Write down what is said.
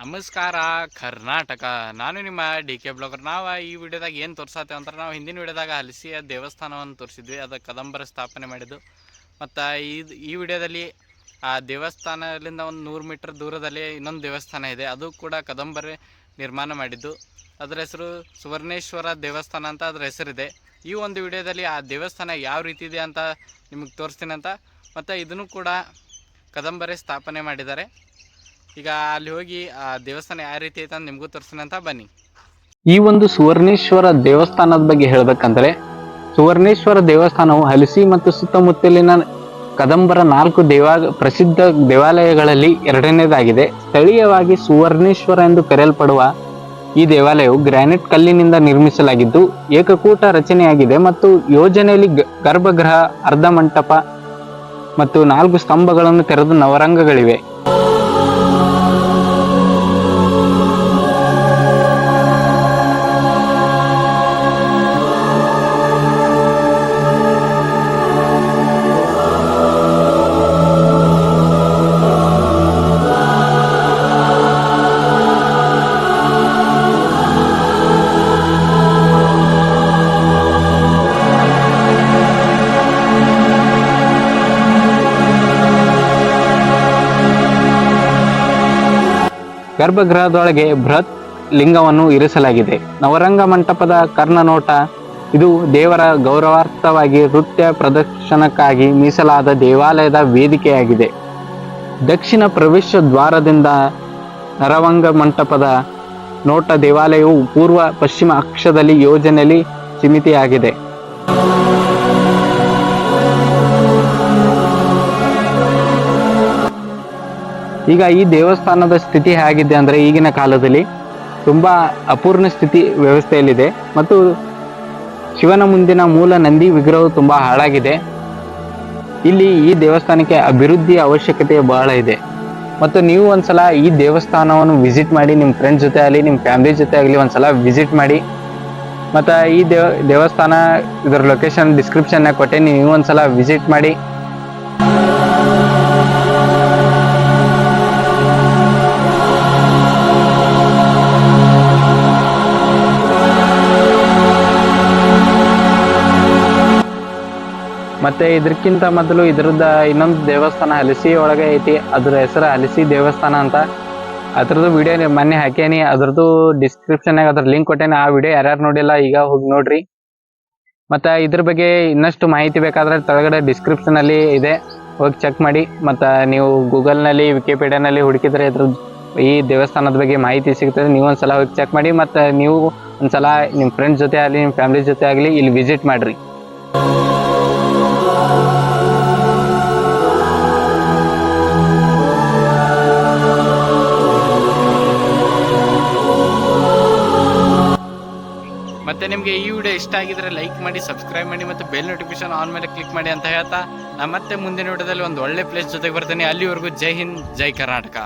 ನಮಸ್ಕಾರ, ಕರ್ನಾಟಕ. ನಾನು ನಿಮ್ಮ ಡಿ ಕೆ ಬ್ಲಾಗರ್. ನಾವು ಈ ವಿಡಿಯೋದಾಗ ಏನು ತೋರಿಸತ್ತೆ ಅಂದ್ರೆ ನಾವು ಹಿಂದಿನ ವಿಡಿಯೋದಾಗ ಹಲಸಿಯ ದೇವಸ್ಥಾನವನ್ನು ತೋರಿಸಿದ್ವಿ. ಅದು ಕದಂಬರ ಸ್ಥಾಪನೆ ಮಾಡಿದ್ದು. ಮತ್ತು ಇದು, ಈ ವಿಡಿಯೋದಲ್ಲಿ ಆ ದೇವಸ್ಥಾನದಿಂದ ಒಂದು ನೂರು ಮೀಟರ್ ದೂರದಲ್ಲಿ ಇನ್ನೊಂದು ದೇವಸ್ಥಾನ ಇದೆ. ಅದು ಕೂಡ ಕದಂಬರೇ ನಿರ್ಮಾಣ ಮಾಡಿದ್ದು. ಅದರ ಹೆಸರು ಸುವರ್ಣೇಶ್ವರ ದೇವಸ್ಥಾನ ಅಂತ ಅದರ ಹೆಸರಿದೆ. ಈ ಒಂದು ವಿಡಿಯೋದಲ್ಲಿ ಆ ದೇವಸ್ಥಾನ ಯಾವ ರೀತಿ ಇದೆ ಅಂತ ನಿಮಗೆ ತೋರಿಸ್ತೀನಿ ಅಂತ. ಮತ್ತು ಇದನ್ನು ಕೂಡ ಕದಂಬರೇ ಸ್ಥಾಪನೆ ಮಾಡಿದ್ದಾರೆ. ಈಗ ಅಲ್ಲಿ ಹೋಗಿ, ಆ, ದೇವಸ್ಥಾನ ಯಾವ ರೀತಿ ಐತೆ ಅಂತ ನಿಮಗೂ ತೋರಿಸ್ತೀನಿ ಅಂತ ಬನ್ನಿ. ಈ ಒಂದು ಸುವರ್ಣೇಶ್ವರ ದೇವಸ್ಥಾನದ ಬಗ್ಗೆ ಹೇಳಬೇಕಂದ್ರೆ, ಸುವರ್ಣೇಶ್ವರ ದೇವಸ್ಥಾನವು ಹಲಸಿ ಮತ್ತು ಸುತ್ತಮುತ್ತಲಿನ ಕದಂಬರ ನಾಲ್ಕು ದೇವಾ, ಪ್ರಸಿದ್ಧ ದೇವಾಲಯಗಳಲ್ಲಿ ಎರಡನೇದಾಗಿದೆ. ಸ್ಥಳೀಯವಾಗಿ ಸುವರ್ಣೇಶ್ವರ ಎಂದು ಕರೆಯಲ್ಪಡುವ ಈ ದೇವಾಲಯವು ಗ್ರಾನೈಟ್ ಕಲ್ಲಿನಿಂದ ನಿರ್ಮಿಸಲಾಗಿದ್ದು, ಏಕಕೂಟ ರಚನೆಯಾಗಿದೆ ಮತ್ತು ಯೋಜನೆಯಲ್ಲಿ ಗರ್ಭಗೃಹ, ಅರ್ಧ ಮಂಟಪ ಮತ್ತು ನಾಲ್ಕು ಸ್ತಂಭಗಳನ್ನು ತೆರೆದು ನವರಂಗಗಳಿವೆ. ಗರ್ಭಗೃಹದೊಳಗೆ ಬೃಹತ್ ಲಿಂಗವನ್ನು ಇರಿಸಲಾಗಿದೆ. ನವರಂಗ ಮಂಟಪದ ಕರ್ಣನೋಟ, ಇದು ದೇವರ ಗೌರವಾರ್ಥವಾಗಿ ನೃತ್ಯ ಪ್ರದರ್ಶನಕ್ಕಾಗಿ ಮೀಸಲಾದ ದೇವಾಲಯದ ವೇದಿಕೆಯಾಗಿದೆ. ದಕ್ಷಿಣ ಪ್ರವೇಶ ದ್ವಾರದಿಂದ ನರವಂಗ ಮಂಟಪದ ನೋಟ ದೇವಾಲಯವು ಪೂರ್ವ ಪಶ್ಚಿಮ ಅಕ್ಷದಲ್ಲಿ ಯೋಜನೆಯಲ್ಲಿ ಸೀಮಿತಿಯಾಗಿದೆ. ಈಗ ಈ ದೇವಸ್ಥಾನದ ಸ್ಥಿತಿ ಹೇಗಿದೆ ಅಂದರೆ ಈಗಿನ ಕಾಲದಲ್ಲಿ ತುಂಬ ಅಪೂರ್ಣ ಸ್ಥಿತಿ ವ್ಯವಸ್ಥೆಯಲ್ಲಿದೆ ಮತ್ತು ಶಿವನ ಮುಂದಿನ ಮೂಲ ನಂದಿ ವಿಗ್ರಹವು ತುಂಬ ಹಾಳಾಗಿದೆ. ಇಲ್ಲಿ ಈ ದೇವಸ್ಥಾನಕ್ಕೆ ಅಭಿವೃದ್ಧಿಯ ಅವಶ್ಯಕತೆ ಬಹಳ ಇದೆ. ಮತ್ತು ನೀವು ಒಂದ್ಸಲ ಈ ದೇವಸ್ಥಾನವನ್ನು ವಿಸಿಟ್ ಮಾಡಿ, ನಿಮ್ಮ ಫ್ರೆಂಡ್ಸ್ ಜೊತೆ ಆಗಲಿ, ನಿಮ್ಮ ಫ್ಯಾಮಿಲಿ ಜೊತೆ ಆಗಲಿ ಒಂದ್ಸಲ ವಿಸಿಟ್ ಮಾಡಿ. ಮತ್ತು ಈ ದೇವ, ದೇವಸ್ಥಾನ ಇದರ ಲೊಕೇಶನ್ ಡಿಸ್ಕ್ರಿಪ್ಷನ್ನಾಗ ಕೊಟ್ಟೆ, ನೀವು ಒಂದ್ಸಲ ವಿಸಿಟ್ ಮಾಡಿ. ಮತ್ತೆ ಇದಕ್ಕಿಂತ ಮೊದಲು ಇದ್ರದ್ದು ಇನ್ನೊಂದು ದೇವಸ್ಥಾನ ಹಲಸಿ ಒಳಗೆ ಐತಿ. ಅದ್ರ ಹೆಸರು ಹಲಸಿ ದೇವಸ್ಥಾನ ಅಂತ. ಅದ್ರದ್ದು ವಿಡಿಯೋ ಮೊನ್ನೆ ಹಾಕೇನಿ ಅದ್ರದ್ದು ಡಿಸ್ಕ್ರಿಪ್ಷನ್ನಾಗ ಅದ್ರ ಲಿಂಕ್ ಕೊಟ್ಟೇನಿ. ಆ ವಿಡಿಯೋ ಯಾರ್ಯಾರು ನೋಡಿಲ್ಲ ಈಗ ಹೋಗಿ ನೋಡ್ರಿ. ಮತ್ತೆ ಇದ್ರ ಬಗ್ಗೆ ಇನ್ನಷ್ಟು ಮಾಹಿತಿ ಬೇಕಾದ್ರೆ ಕೆಳಗಡೆ ಡಿಸ್ಕ್ರಿಪ್ಷನ್ ಅಲ್ಲಿ ಇದೆ. ಹೋಗಿ ಚೆಕ್ ಮಾಡಿ. ಮತ್ತು ನೀವು ಗೂಗಲ್ನಲ್ಲಿ, ವಿಕಿಪೀಡಿಯಾನಲ್ಲಿ ಹುಡುಕಿದ್ರೆ ಇದ್ರ ಈ ದೇವಸ್ಥಾನದ ಬಗ್ಗೆ ಮಾಹಿತಿ ಸಿಗ್ತದೆ. ನೀವು ಒಂದ್ಸಲ ಹೋಗಿ ಚೆಕ್ ಮಾಡಿ. ಮತ್ತು ನೀವು ಒಂದ್ಸಲ ನಿಮ್ಮ ಫ್ರೆಂಡ್ಸ್ ಜೊತೆ ಆಗಲಿ ನಿಮ್ಮ ಫ್ಯಾಮಿಲಿ ಜೊತೆ ಆಗಲಿ ಇಲ್ಲಿ ವಿಸಿಟ್ ಮಾಡ್ರಿ. ಮತ್ತೆ ನಿಮಗೆ ಈ ವಿಡಿಯೋ ಇಷ್ಟ ಆಗಿದ್ರೆ ಲೈಕ್ ಮಾಡಿ ಸಬ್ಸ್ಕ್ರೈಬ್ ಮಾಡಿ ಮತ್ತು ಬೆಲ್ ನೋಟಿಫಿಕೇಶನ್ ಆನ್ ಮೇಲೆ ಕ್ಲಿಕ್ ಮಾಡಿ ಅಂತ ಹೇಳ್ತಾ ನಾ ಮತ್ತೆ ಮುಂದಿನ ವಿಡಿಯೋದಲ್ಲಿ ಒಂದು ಒಳ್ಳೆ ಪ್ಲೇಸ್ ಜೊತೆಗೆ ಬರ್ತೀನಿ. ಅಲ್ಲಿವರೆಗೂ ಜೈ ಹಿಂದ್, ಜೈ ಕರ್ನಾಟಕ.